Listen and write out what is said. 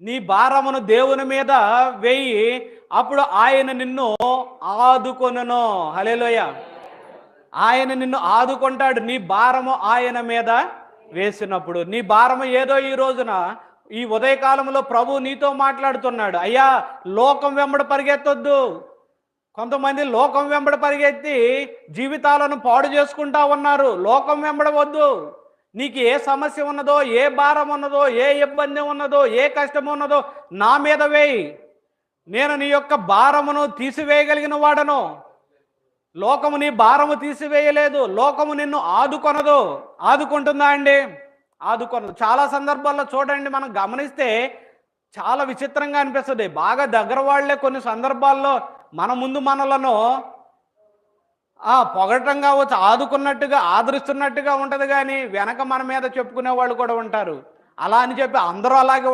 నీ భారమును దేవుని మీద వేయి అప్పుడు ఆయన నిన్ను ఆదుకొనను. హలేలోయ ఆయన నిన్ను ఆదుకుంటాడు. నీ భారము ఆయన మీద వేసినప్పుడు. నీ భారము ఏదో ఈ రోజున ఈ ఉదయకాలంలో ప్రభు నీతో మాట్లాడుతున్నాడు. అయ్యా లోకం వెంబడి పరిగెత్తొద్దు. కొంతమంది లోకం వెంబడి పరిగెత్తి జీవితాలను పాడు చేసుకుంటా ఉన్నారు. లోకం వెంబడి వద్దు నీకు ఏ సమస్య ఉన్నదో ఏ భారం ఉన్నదో ఏ ఇబ్బంది ఉన్నదో ఏ కష్టం ఉన్నదో నా మీద వేయి. నేను నీ యొక్క భారమును తీసివేయగలిగిన వాడను. లోకము నీ భారము తీసివేయలేదు. లోకము నిన్ను ఆదుకొనదు. ఆదుకుంటుందా అండి? ఆదుకొనదు. చాలా సందర్భాల్లో చూడండి మనం గమనిస్తే చాలా విచిత్రంగా అనిపిస్తుంది. బాగా దగ్గర వాళ్ళే కొన్ని సందర్భాల్లో మన ముందు మనలను ఆ పొగటం కావచ్చు ఆదుకున్నట్టుగా ఆదరిస్తున్నట్టుగా ఉంటది కానీ వెనక మన మీద చెప్పుకునే వాళ్ళు కూడా ఉంటారు. అలా అని చెప్పి అందరూ అలాగే